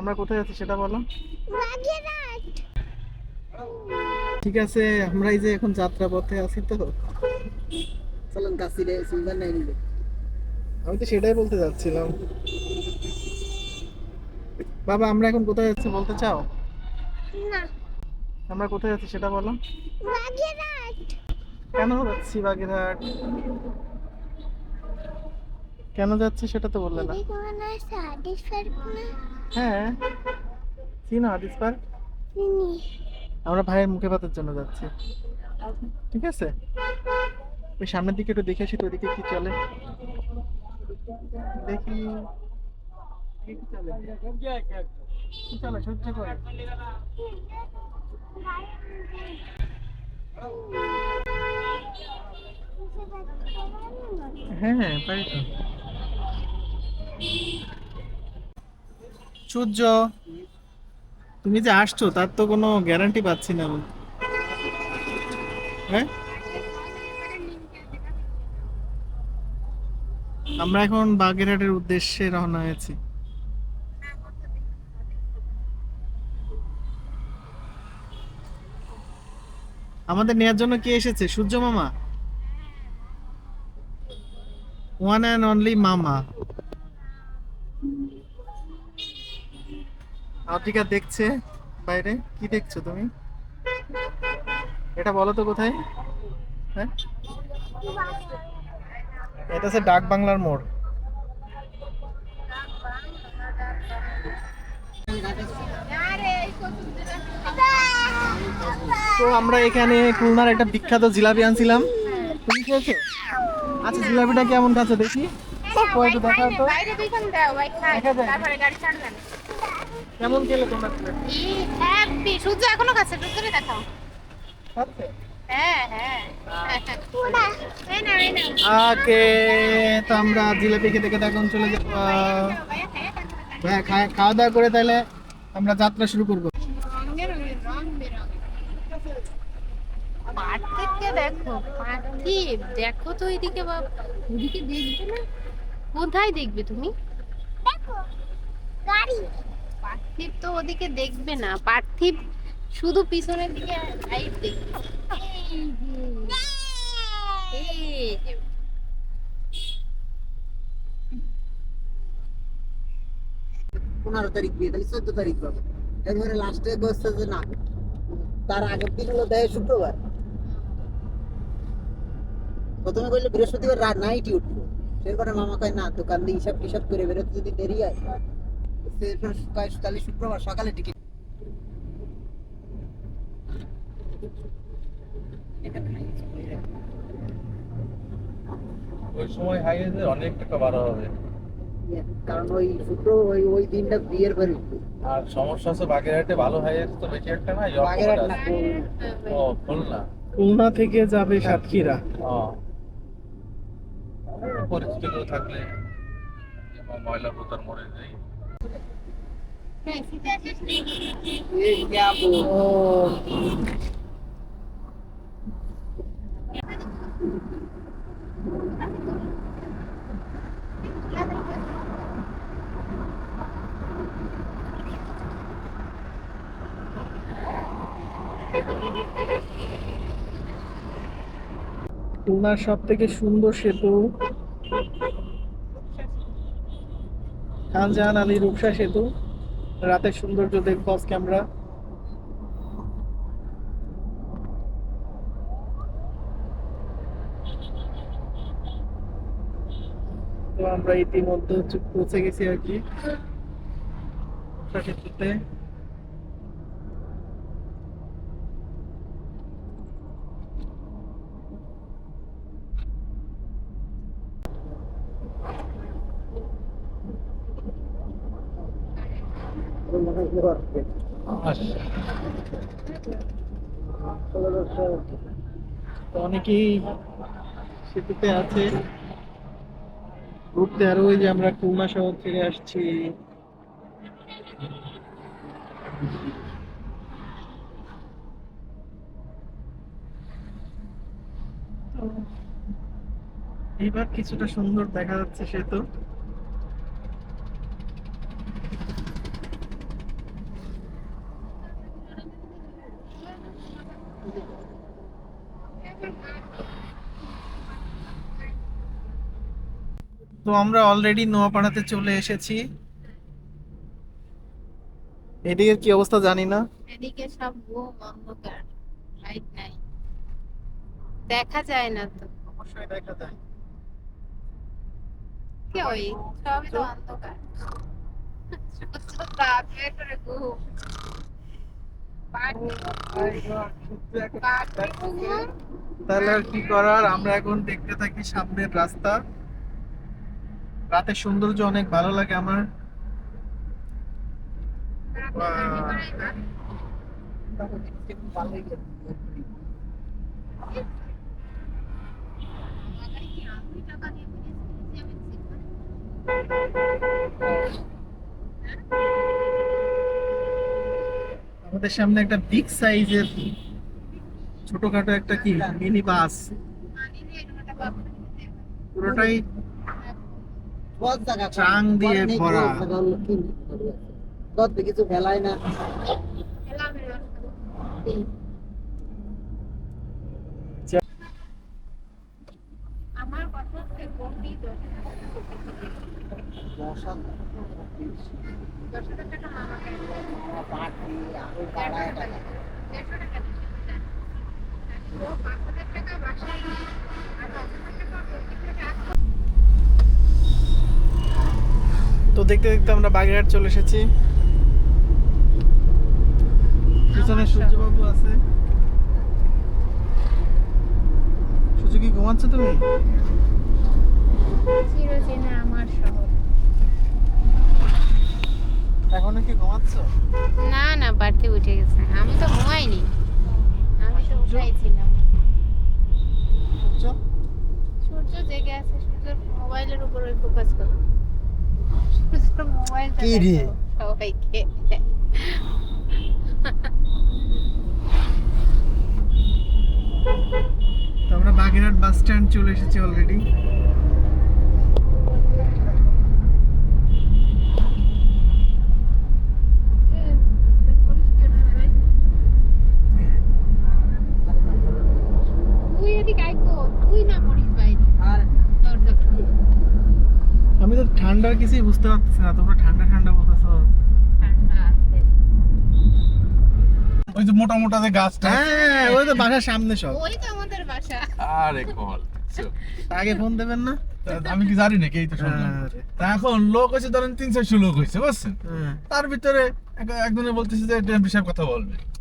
আমরা কোথায় আছি সেটা বলো। ঠিক আছে আমরা এই যে এখন যাত্রা পথে আছি তো। চলেন কাশিরে সুন্দর নাই নিবে আমি তো সেটাই বলতে যাচ্ছিলাম। বাবা আমরা এখন কোথায় যাচ্ছি বলতে চাও? না। আমরা কোথায় যাচ্ছি সেটা বলো। বাগেরহাট কেন যাচ্ছি বাগেরহাট কেন যাচ্ছি সেটা তো বললে না। হয়। চিনো হাদিস পার্ক? আমরা ভাইয়ের মুখে ভাতের জন্য যাচ্ছি। ঠিক আছে? ওই সামনের দিকে একটু দেখে আসি তো ওদিকে কি চলে। দেখি। কি চলে। কি চলে? সহ্য করে। হ্যাঁ পারি তো। সূর্য, তুমি যে আসছো, তার তো কোনো গ্যারান্টি পাচ্ছি না। হ্যাঁ? আমরা এখন বাগেরহাটের উদ্দেশ্যে রওনা হয়েছি। আমাদের নেয়ার জন্য কে এসেছে? সূর্য মামা? ওয়ান অ্যান্ড অনলি মামা আফ্রিকা দেখছে বাইরে? কি দেখছ তুমি? এটা বলো তো কোথায়? হ্যাঁ? এটা হচ্ছে ডাক বাংলার মোড়। তো আমরা এখানে খুলনার একটা বিখ্যাত জিলাপি আনছিলাম। তুমি খেয়েছো? আচ্ছা জিলাপিটা কেমন খাচ্ছ দেখি? একটু তো। কেমন খেলে তোমরা? সূর্য এখনও খাচ্ছে করে দেখাও। ওকে তো আমরা জিলাপি খেতে খেতে এখন চলে যাব হ্যাঁ খাওয়া দাওয়া করে তাহলে আমরা যাত্রা শুরু করব রঙের রং বেরঙের পার্থিবকে দেখো পার্থিব দেখো তো এদিকে বাপ। ওদিকে দেখবে না? কোথায় দেখবে তুমি? দেখো গাড়ি। পার্থিব তো ওদিকে দেখবে না। পার্থিব শুধু পিছনের দিকে লাইট দেখবে এই যে পনেরো তারিখ বিয়ে তাহলে চোদ্দ তারিখ পাবে এবারে লাস্টে বসছে যে না তার আগের দিন হলো দেয় শুক্রবার। প্রথমে কইলে বৃহস্পতিবার রাত নাইটই উঠবো। সেরপরে মামা কয় না দোকান দিয়ে হিসাব টিসাব করে বেরোতে যদি দেরি হয় কয় তাহলে শুক্রবার সকালে টিকিট ওই সময় হাইওয়েতে অনেক টাকা বাড়া হবে। কারণ ওই শুক্র ওই ওই দিনটা বিয়ের। আর সমস্যা হচ্ছে বাগেরহাটে ভালো হাইওয়ে তো বেশি একটা নাই বাগেরহাট না ও খুলনা। খুলনা থেকে যাবে সাতক্ষীরা। ও। পরিচিত কেউ থাকলে ময়লা পোতার মোড়ে যাই। খুলনার সব থেকে সুন্দর সেতু খানজাহান আলী রূপসা সেতু, রাতের সৌন্দর্য দেখব আজকে আমরা তো আমরা ইতিমধ্যে পৌঁছে গেছি আর কি। সেতুতে। অনেকেই সেতুতে আছে। ঘুরতে আরও ওই যে আমরা খুলনা শহর থেকে আসছি। তো এইবার কিছুটা সুন্দর দেখা যাচ্ছে সেতু। তো আমরা অলরেডি নোয়াপাড়াতে চলে এসেছি। এদিকে কি অবস্থা জানি না। এদিকে সব ঘুম অন্ধকার লাইট নাই। দেখা যায় না তো। অবশ্যই দেখা যায়। কি ওই? সবই তো অন্ধকার। তাপ করে ঘুম। তাহলে আর কি করার? আমরা এখন দেখতে থাকি সামনের রাস্তা। রাতের সৌন্দর্য অনেক ভালো লাগে আমার। আমাদের সামনে একটা বিগ সাইজের ছোটখাটো একটা কি মিনি বাস পুরোটাই ট্রাং দিয়ে ভরা। কিছু ফেলায় না আমার কথা দশ হাজার টাকা মামাকে আরও বাড়ায় টাকা দেড়শো টাকা পাঁচ হাজার টাকা বাসায় আর দশ হাজার টাকা ওদিক থেকে আসতো। তো দেখতে দেখতে আমরা বাগেরহাট চলে এসেছি। পিছনে সূর্যবাবু আছে। সূর্য কি ঘুমাচ্ছ তুমি? চিরচেনা আমার শহর। এখনও কি ঘুমাচ্ছ? না না বাড়তে উঠে গেছে। আমি তো ঘুমাইনি। আমি তো উঠাইছিলাম। সূর্য? সূর্য জেগে আছে সূর্যের মোবাইলের উপর ফোকাস করো। সূর্য মোবাইল কি রে? সবাইকে। তো আমরা বাগেরহাট বাস স্ট্যান্ড চলে এসেছি অলরেডি তুই এদিকে আইকো তুই না পড়িস বাইরে আর দরজা খুলে আমি তো ঠান্ডার কিছুই বুঝতে পারতেছি না তোমরা ঠান্ডা ঠান্ডা বলতেছো। ওই যে মোটা মোটা যে গাছটা। হ্যাঁ ওই তো বাসার সামনে সব। ওই তো আমাদের বাসা। আরে কল আগে ফোন দেবেন না? আমি কি জানি নাকি এই তো শুনলাম তা এখন লোক হয়েছে ধরেন তিন চারশো লোক হয়েছে বুঝছেন? হ্যাঁ। তার ভিতরে এক- একজনে বলতেছে যে এটা এমপি সাহেব কথা বলবে। হ্যাঁ,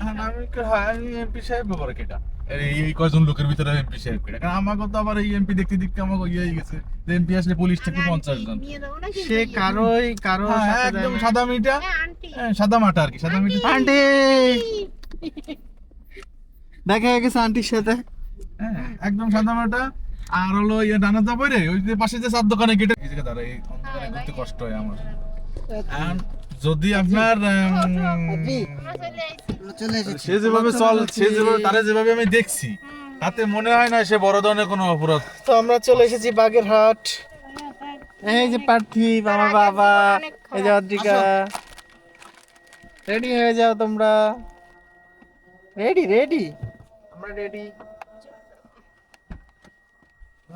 আমি কি, হ্যাঁ আমি এমপি সাহেব ব্যাপারে কেটা এই এই কয়জন লোকের ভিতরে এমপি সাহেব কেটা কারণ আমাকে তো আবার এই এমপি দেখতে দেখতে আমাকে ইয়ে হয়ে গেছে। যে এমপি আসলে পুলিশ থেকে পঞ্চাশ জন। নিয়ে দাও নাকি? সে কারোই কারও হ্যাঁ, একদম সাদা মিটা হ্যাঁ আন্টি। হ্যাঁ, সাদা মাটা আর কি সাদা মিটা আন্টি! দেখা হয়ে গেছে আন্টির সাথে। হ্যাঁ একদম সাদা মাটা আর হলো ইয়ে ডানা চাপে রে ওই যে পাশে যে চার দোকানে গেটে দাঁড়ায় অন্ধকারে ঘুরতে কষ্ট হয় আমার। আর যদি আপনার সে যেভাবে চল সে যেভাবে তারা যেভাবে আমি দেখছি তাতে মনে হয় না সে বড় ধরনের কোনো অপরাধ। তো আমরা চলে এসেছি বাগেরহাট। এই যে পার্থিব আমার বাবা এই যে অদ্রিকা। রেডি হয়ে যাও তোমরা। রেডি রেডি আমরা রেডি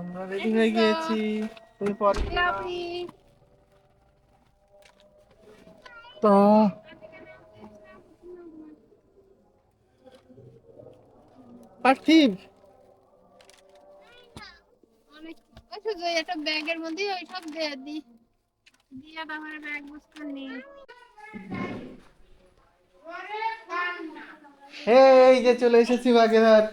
আমরা রেডি হয়ে গিয়েছি। তুমি পরে তো পার্থিব। অনেক ওই ওই একটা ব্যাগের মধ্যে ওই সব দিয়ে দি দিয়ে ব্যাগ এই যে চলে এসেছি বাগেরহাট।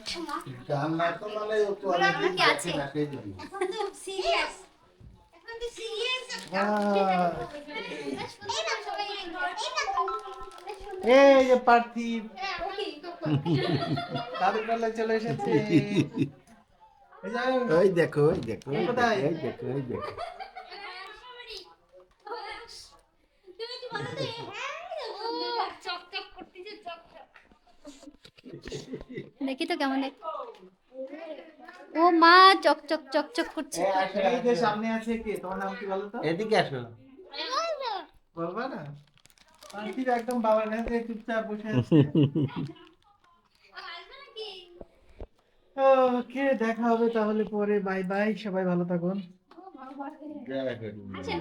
এই যে পার্থিব। দাদুর পাল্লায় চলে এসেছে। এই ওই দেখো ওই দেখো ওই দেখো ওই দেখো। দেখি তো কেমন দেখ ও মা চকচক চকচক করছে। এই যে সামনে আছে কে? তোমার নাম কি বলো তো? এদিকে আসো। বলবা না? একদম বাবার কাছে চুপচাপ বসে আছে। ওকে, দেখা হবে তাহলে পরে। বাই বাই, সবাই ভালো থাকুন। আচ্ছা,